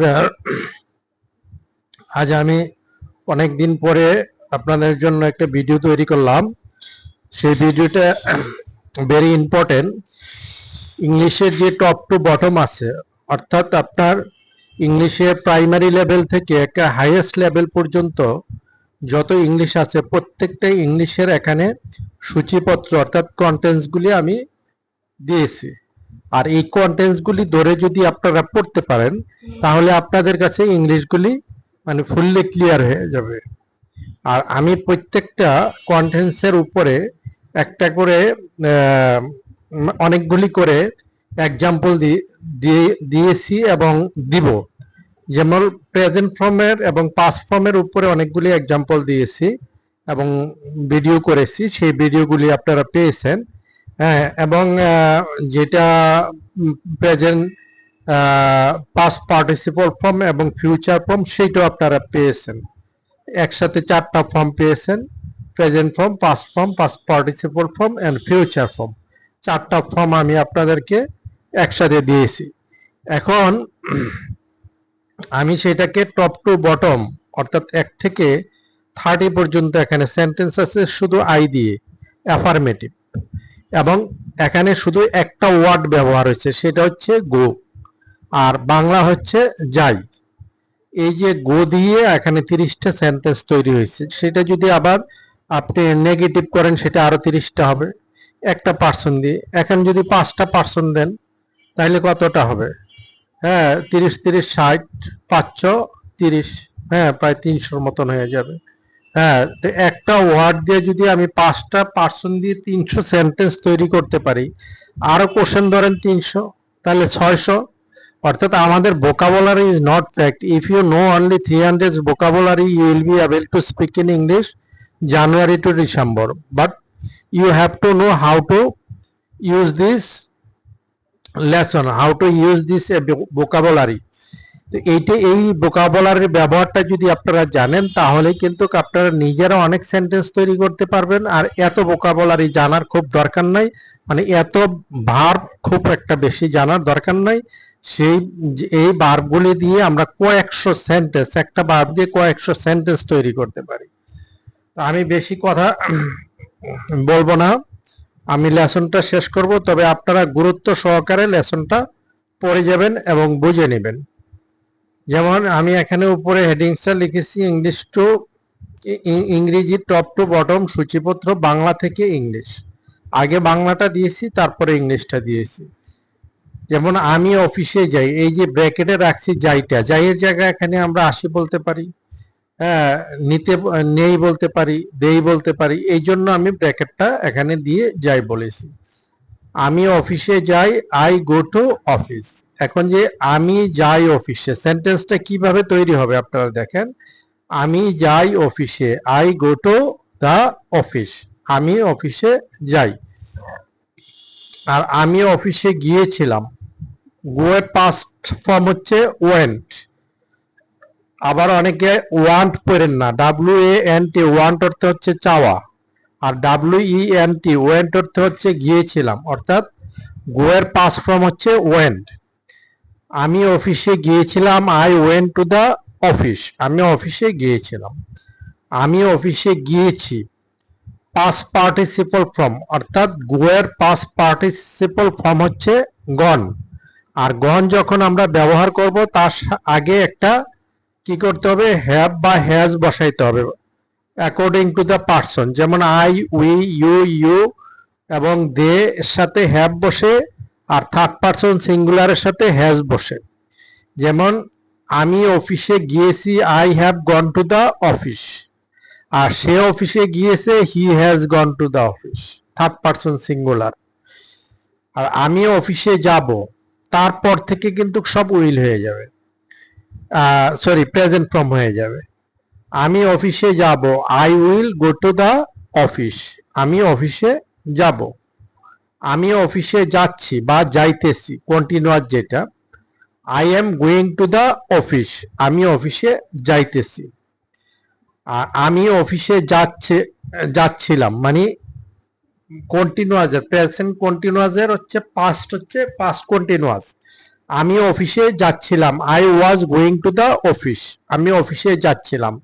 Subscriber আজ আমি অনেক দিন পরে আপনাদের জন্য একটা ভিডিও তৈরি করলাম। সেই ভিডিওটা ভেরি ইম্পর্টেন্ট ইংলিশের যে টপ টু বটম আছে, অর্থাৎ আপনার ইংলিশে প্রাইমারি লেভেল থেকে একটা হাইয়েস্ট লেভেল পর্যন্ত যত ইংলিশ আছে, প্রত্যেকটা ইংলিশের এখানে সূচিপত্র, অর্থাৎ কন্টেন্টসগুলি আমি দিয়েছি। আর এই কন্টেন্টসগুলি ধরে যদি আপনারা পড়তে পারেন তাহলে আপনাদের কাছে ইংলিশগুলি মানে ফুললি ক্লিয়ার হয়ে যাবে। আর আমি প্রত্যেকটা কন্টেন্টসের উপরে একটা করে অনেকগুলি করে এক্সাম্পল দিয়ে দিয়েছি এবং দিব। যেমন প্রেজেন্ট ফর্মের এবং পাস্ট ফর্মের উপরে অনেকগুলি এক্সাম্পল দিয়েছি এবং ভিডিও করেছি। সেই ভিডিওগুলি আপনারা পেয়েছেন। হ্যাঁ এবং যেটা প্রেজেন্ট পাস পার্টিসিপল ফর্ম এবং ফিউচার ফর্ম সেইটাও আপনারা পেয়েছেন। একসাথে চারটা ফর্ম পেয়েছেন present form past form past participle form and future form চারটা ফর্ম আমি আপনাদেরকে একসাথে দিয়েছি। এখন, আমি সেটাকে টপ টু বটম অর্থাৎ এক থেকে থার্টি পর্যন্ত এখানে সেন্টেন্স আছে, শুধু আই দিয়ে অ্যাফার্মেটিভ এবং এখানে শুধু একটা ওয়ার্ড ব্যবহার হয়েছে, সেটা হচ্ছে গো। আর বাংলা হচ্ছে যাই। এই যে গো দিয়ে এখানে তিরিশটা সেন্টেন্স তৈরি হয়েছে, সেটা যদি আবার আপনি নেগেটিভ করেন, সেটা আরও তিরিশটা হবে, একটা পার্সন দিয়ে। এখানে যদি পাঁচটা পার্সন দেন, তাহলে কতটা হবে? হ্যাঁ তিরিশ তিরিশ, ষাট, পাঁচশো, তিরিশ। হ্যাঁ প্রায় তিনশোর মতন হয়ে যাবে। হ্যাঁ তো একটা ওয়ার্ড দিয়ে যদি আমি পাঁচটা পার্সন দিয়ে তিনশো সেন্টেন্স তৈরি করতে পারি আরও কোশ্চেন ধরেন তিনশো তাহলে ছয়শো অর্থাৎ আমাদের vocabulary is not fact if you know only 300 vocabulary you will be able to speak in english january to december but you have to know how to use this lesson how to use this uh, vocabulary তো এইটা, এই vocabulary ব্যবহারটা যদি আপনারা জানেন তাহলে কিন্তু আপনারা নিজেরা অনেক সেন্টেন্স তৈরি করতে পারবেন। আর এত vocabulary জানার খুব দরকার নাই। মানে এত ভার্ব খুব একটা বেশি জানার দরকার নাই। সেই এই বার্বগুলি দিয়ে আমরা কয়েকশো সেন্টেন্স একটা বার্ব দিয়ে কয়েকশো সেন্টেন্স তৈরি করতে পারি। তো আমি বেশি কথা বলব না। আমি লেসনটা শেষ করব। তবে আপনারা গুরুত্ব সহকারে লেসনটা পড়ে যাবেন এবং বুঝে নেবেন। যেমন আমি এখানে উপরে হেডিংসটা লিখেছি ইংলিশ টু ইংরেজি টপ টু বটম সূচিপত্র বাংলা থেকে ইংলিশ আগে বাংলাটা দিয়েছি, তারপরে ইংলিশটা দিয়েছি। যেমন আমি অফিসে যাই, এই যে ব্র্যাকেটে রাখছি যাইটা, যাইয়ের জায়গায় এখানে আমরা আসি বলতে পারি হ্যাঁ নিতে, নেই বলতে পারি, দেই বলতে পারি, এই জন্য আমি ব্র্যাকেটটা এখানে দিয়ে যাই বলেছি। আমি অফিসে যাই আই গো টু অফিস এখন যে আমি যাই অফিসে সেন্টেন্সটা কীভাবে তৈরি হবে আপনারা দেখেন। আমি যাই অফিসে I go to the office আমি অফিসে যাই। আর আমি অফিসে গিয়েছিলাম। গোয়ে পাস্ট ফর্ম হচ্ছে ওয়েন্ট আবার অনেকে ওয়ান্ট পড়েন না। W A N T want অর্থ হচ্ছে চাওয়া। আর W E N T went অর্থ হচ্ছে গিয়েছিলাম। অর্থাৎ গোয়ের পাস ফর্ম হচ্ছে ওয়েন্ট আমি অফিসে গিয়েছিলাম I went to the office আমি অফিসে গিয়েছিলাম। আমি অফিসে গিয়েছি। পাস পার্টিসিপল ফর্ম অর্থাৎ গোয়ের পাস পার্টিসিপল ফর্ম হচ্ছে গন আর গন যখন আমরা ব্যবহার করব, তার আগে একটা কি করতে হবে? হ্যাভ বা হ্যাজ বসাইতে হবে। অ্যাকর্ডিং টু দ্য পার্সন যেমন আই উই ইউ ইউ এবং দে এর সাথে হ্যাভ বসে আর থার্ড পার্সন সিঙ্গুলারের সাথে হ্যাজ বসে। যেমন, আমি অফিসে গিয়েছি I have gone to the office আর সে অফিসে গিয়েছে he has gone to the office third person singular আর আমি অফিসে যাব, তারপর থেকে কিন্তু সব উইল হয়ে যাবে। সরি প্রেজেন্ট ফর্ম হয়ে যাবে। আমি অফিসে যাব I will go to the office আমি অফিসে যাব। আমি অফিসে যাচ্ছি বা যাইতেছি কন্টিনিউয়াস যেটা I am going to the office আমি অফিসে যাইতেছি। আমি অফিসে যাচ্ছে, যাচ্ছিলাম মানে কন্টিনিউয়াস প্রেজেন্ট কন্টিনিউয়াস এর হচ্ছে পাস্ট হচ্ছে পাস্ট কন্টিনিউয়াস আমি অফিসে যাচ্ছিলাম I was going to the office আমি অফিসে যাচ্ছিলাম।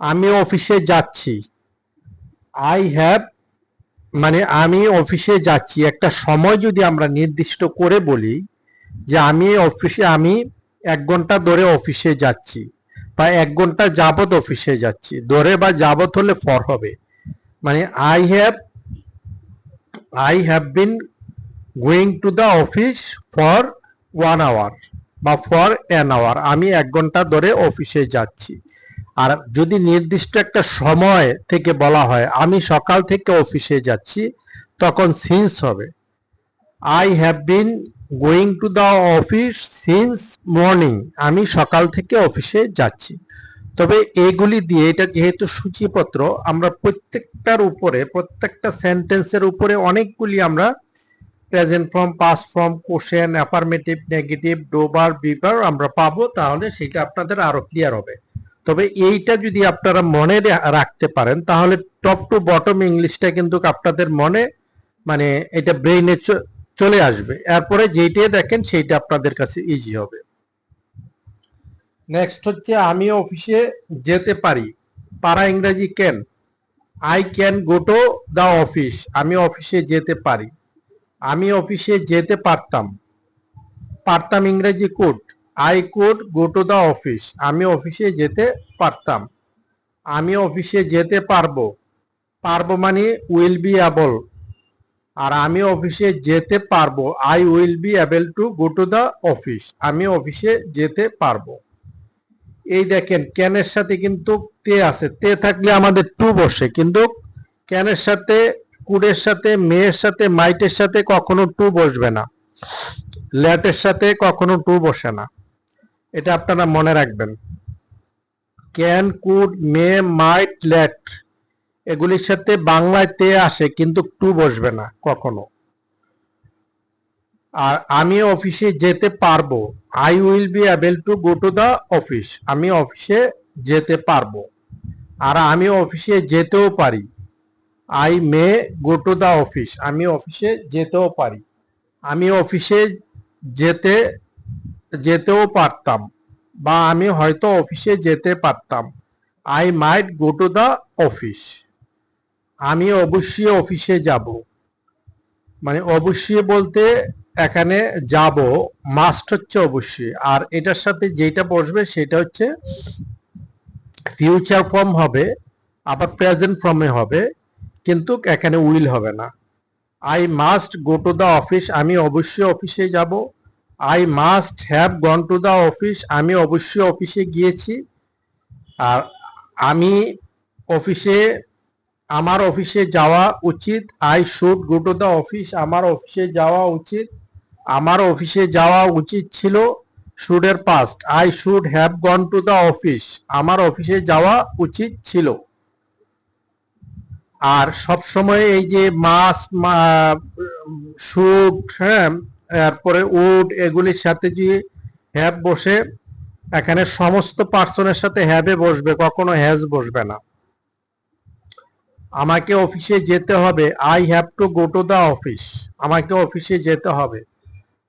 আমি অফিসে যাচ্ছি। আই হ্যাভ মানে আমি অফিসে যাচ্ছি, একটা সময় যদি আমরা নির্দিষ্ট করে বলি যে আমি অফিসে, আমি এক ঘণ্টা ধরে অফিসে যাচ্ছি বা এক ঘণ্টা যাবত অফিসে যাচ্ছি। ধরে বা যাবত হলে ফর হবে। মানে I have I have been going to the office for one hour বা ফর অ্যান আওয়ার আমি এক ঘণ্টা ধরে অফিসে যাচ্ছি। আর যদি নির্দিষ্ট একটা সময় থেকে বলা হয়, আমি সকাল থেকে অফিসে যাচ্ছি, তখন সিন্স হবে। I have been going to the office since morning আমি সকাল থেকে অফিসে যাচ্ছি। তবে এগুলি দিয়ে, এটা যেহেতু সূচিপত্র, আমরা প্রত্যেকটার উপরে, প্রত্যেকটা সেন্টেন্সের উপরে অনেকগুলি আমরা present form past form question affirmative negative ডোবার বিবার আমরা পাবো, তাহলে সেটা আপনাদের আরও ক্লিয়ার হবে। তবে এইটা যদি আপনারা মনে রাখতে পারেন, তাহলে টপ টু বটম ইংলিশটা কিন্তু আপনাদের মনে মানে এটা ব্রেইনে চলে আসবে। এরপরে যেইটাই দেখেন, সেইটা আপনাদের কাছে ইজি হবে। নেক্সট হচ্ছে আমি অফিসে যেতে পারি। পারা ইংরেজি can I can go to the office আমি অফিসে যেতে পারি। আমি অফিসে যেতে পারতাম। পারতাম ইংরেজি could I could go to the office আমি অফিসে যেতে পারতাম। আমি অফিসে যেতে পারব। পারব মানে উইল বি অ্যাবল আর আমি অফিসে যেতে পারব। I will be able to go to the office আমি অফিসে যেতে পারব। এই দেখেন ক্যানের সাথে কিন্তু তে আছে। তে থাকলে আমাদের টু বসে। কিন্তু ক্যানের সাথে কুডের সাথে মেয়ের সাথে মাইটের সাথে কখনো টু বসবে না। ল্যাটের সাথে কখনো টু বসে না। এটা আপনারা মনে রাখবেন। Can could may might let এগুলির সাথে বাংলায় তে আসে কিন্তু টু বসবে না কখনো। আর আমি অফিসে যেতে পারব। I will be able to go to the office আমি অফিসে যেতে পারব। আর আমি অফিসে যেতেও পারি। I may go to the office আমি অফিসে যেতেও পারি। আমি অফিসে যেতে যেতেও পারতাম বা আমি হয়তো অফিসে যেতে পারতাম। I might go to the office আমি অবশ্যই অফিসে যাব। মানে অবশ্যই বলতে এখানে যাব মাস্ট হচ্ছে অবশ্যই। আর এটার সাথে যেটা বসবে সেটা হচ্ছে ফিউচার ফর্ম হবে, আবার প্রেজেন্ট ফর্মে হবে, কিন্তু এখানে উইল হবে না। I must go to the office আমি অবশ্যই অফিসে যাব। I must have gone to the office আমি অবশ্যই অফিসে গিয়েছি। আর আমি অফিসে, আমার অফিসে যাওয়া উচিত। I should go to the office আমার অফিসে যাওয়া উচিত। আমার অফিসে যাওয়া উচিত ছিল শুডের past I should have gone to the office আমার অফিসে যাওয়া উচিত ছিল। আর সব সময় এই যে মাস শুড হ্যাঁ তারপরে উড এগুলির সাথে যে হ্যাভ বসে, এখানে সমস্ত পার্সনের সাথে হ্যাভে বসবে, কখনো হ্যাজ বসবে না। আমাকে অফিসে যেতে হবে। I have to go to the office আমাকে অফিসে যেতে হবে।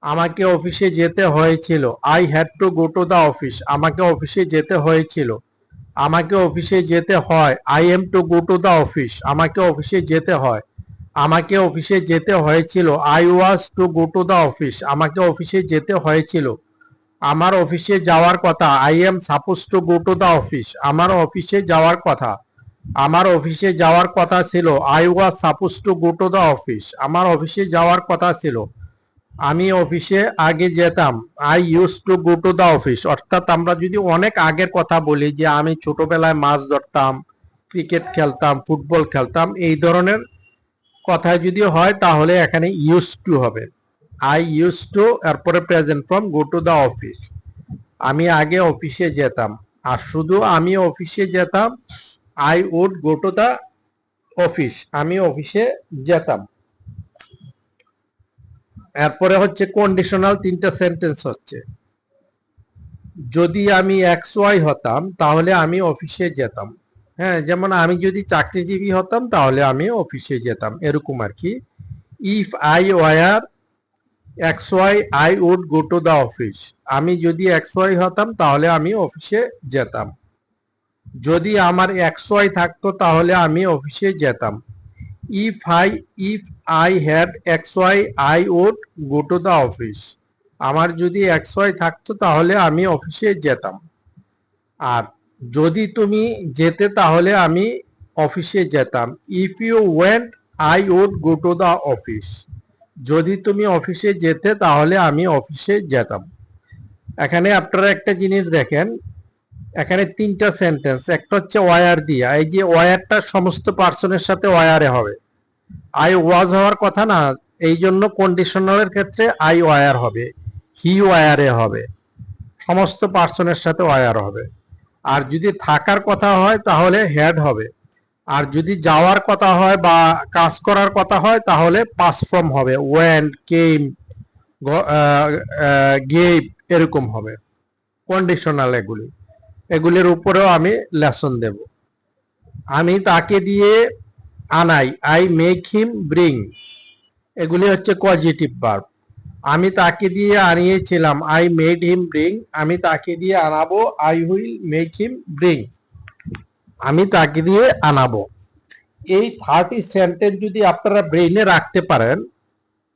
আমাকে অফিসে যেতে হয়েছিল। I had to go to the office আমাকে অফিসে যেতে হয়েছিল। আমাকে অফিসে যেতে হয়। I am to go to the office আমাকে অফিসে যেতে হয়। আমাকে অফিসে যেতে হয়েছিল। I was to go to the office আমাকে অফিসে যেতে হয়েছিল। আমার অফিসে যাওয়ার কথা। I am suppose to go to the office আমার অফিসে যাওয়ার কথা। আমার অফিসে যাওয়ার কথা ছিল। I was suppose to go to the office আমার অফিসে যাওয়ার কথা ছিল। আমি অফিসে আগে যেতাম। I use to go to the office অর্থাৎ আমরা যদি অনেক আগের কথা বলি যে আমি ছোটবেলায় মাছ ধরতাম ক্রিকেট খেলতাম ফুটবল খেলতাম, এই ধরনের কথা যদি হয়, তাহলে এখানে ইউজ টু হবে। আই ইউজ টু এরপরে present form go to the office আমি আগে অফিসে যেতাম। আর শুধু আমি অফিসে যেতাম I would go to the office আমি অফিসে যেতাম। এরপরে হচ্ছে কন্ডিশনাল তিনটা সেন্টেন্স হচ্ছে। যদি আমি এক্স ওয়াই হতাম, তাহলে আমি অফিসে যেতাম। হ্যাঁ যেমন আমি যদি চাকরিজীবী হতাম, তাহলে আমি অফিসে যেতাম। এরকম আর কি। If I were x y I would go to the office আমি যদি এক্স ওয়াই হতাম, তাহলে আমি অফিসে যেতাম। যদি আমার এক্স ওয়াই থাকতো, তাহলে আমি অফিসে যেতাম। If I if I had x y I would go to the office আমার যদি এক্স ওয়াই থাকতো, তাহলে আমি অফিসে যেতাম। আর যদি তুমি যেতে, তাহলে আমি অফিসে যেতাম। If you went I would go to the office যদি তুমি অফিসে যেতে, তাহলে আমি অফিসে যেতাম। এখানে আপনারা একটা জিনিস দেখেন। এখানে তিনটা সেন্টেন্স একটা হচ্ছে ওয়ার দিয়া। এই যে ওয়ারটা সমস্ত পার্সনের সাথে ওয়ারে হবে। আই ওয়াজ হওয়ার কথা না। এই জন্য কন্ডিশনালের ক্ষেত্রে আই ওয়ার হবে। হি ওয়ারে হবে। সমস্ত পার্সনের সাথে ওয়ার হবে। আর যদি থাকার কথা হয়, তাহলে হেড হবে। আর যদি যাওয়ার কথা হয় বা কাজ করার কথা হয়, তাহলে পাস ফর্ম হবে। ওয়েন কেম গেভ এরকম হবে। কন্ডিশনাল এগুলি। এগুলির উপরেও আমি লেসন দেব। আমি তাকে দিয়ে আনাই। আই মেক হিম ব্রিং এগুলি হচ্ছে পজিটিভ ভার্ব আমি তাকে দিয়ে আনিয়েছিলাম। আই মেড হিম ব্রিং আমি তাকে দিয়ে আনাবো। I will make him bring আমি তাকে দিয়ে আনাবো। এই থার্টি সেন্টেন্স যদি আপনারা ব্রেইনে রাখতে পারেন,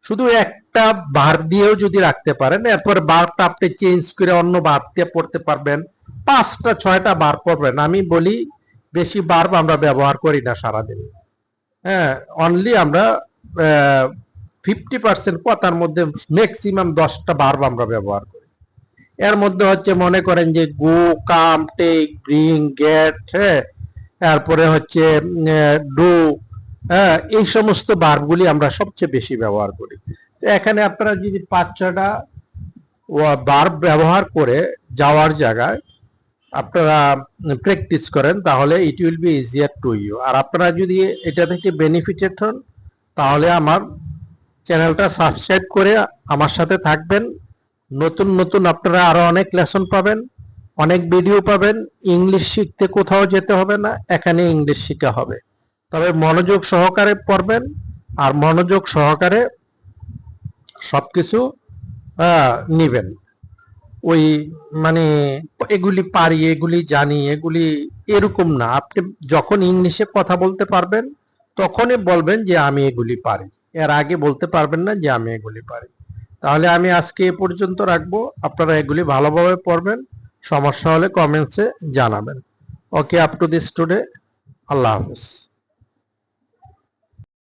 শুধু একটা বার দিয়েও যদি রাখতে পারেন, এরপর বারটা আপনি চেঞ্জ করে অন্য বার দিয়ে পড়তে পারবেন। পাঁচটা, ছয়টা বার পড়বেন। আমি বলি, বেশি বার আমরা ব্যবহার করি না সারাদিন। হ্যাঁ অনলি আমরা ফিফটি পার্সেন্ট কথার মধ্যে ম্যাক্সিমাম দশটা বার আমরা ব্যবহার করি। এর মধ্যে হচ্ছে মনে করেন যে go, come take bring get হ্যাঁ তারপরে হচ্ছে ডু হ্যাঁ এই সমস্ত বারগুলি আমরা সবচেয়ে বেশি ব্যবহার করি। এখানে আপনারা যদি পাঁচ ছটা বার ব্যবহার করে যাওয়ার জায়গায় আপনারা প্র্যাকটিস করেন, তাহলে it will be easier to you আর আপনারা যদি এটা থেকে বেনিফিটেড হন, তাহলে আমার চ্যানেলটা সাবস্ক্রাইব করে আমার সাথে থাকবেন। নতুন নতুন আপনারা আরও অনেক লেসন পাবেন, অনেক ভিডিও পাবেন। ইংলিশ শিখতে কোথাও যেতে হবে না, এখানে ইংলিশ শেখা হবে। তবে মনোযোগ সহকারে পড়বেন আর মনোযোগ সহকারে সব কিছু নেবেন। ওই মানে এগুলি পারি, এগুলি জানি, এগুলি এরকম না। আপনি যখন ইংলিশে কথা বলতে পারবেন, তখনই বলবেন যে আমি এগুলি পারি। এর আগে বলতে পারবেন না যে আমি এগুলি পারি। তাহলে আমি আজকে এ পর্যন্ত রাখব। আপনারা এগুলি ভালোভাবে পড়বেন। সমস্যা হলে কমেন্টসে জানাবেন। Okay up to this today আল্লাহ হাফেজ।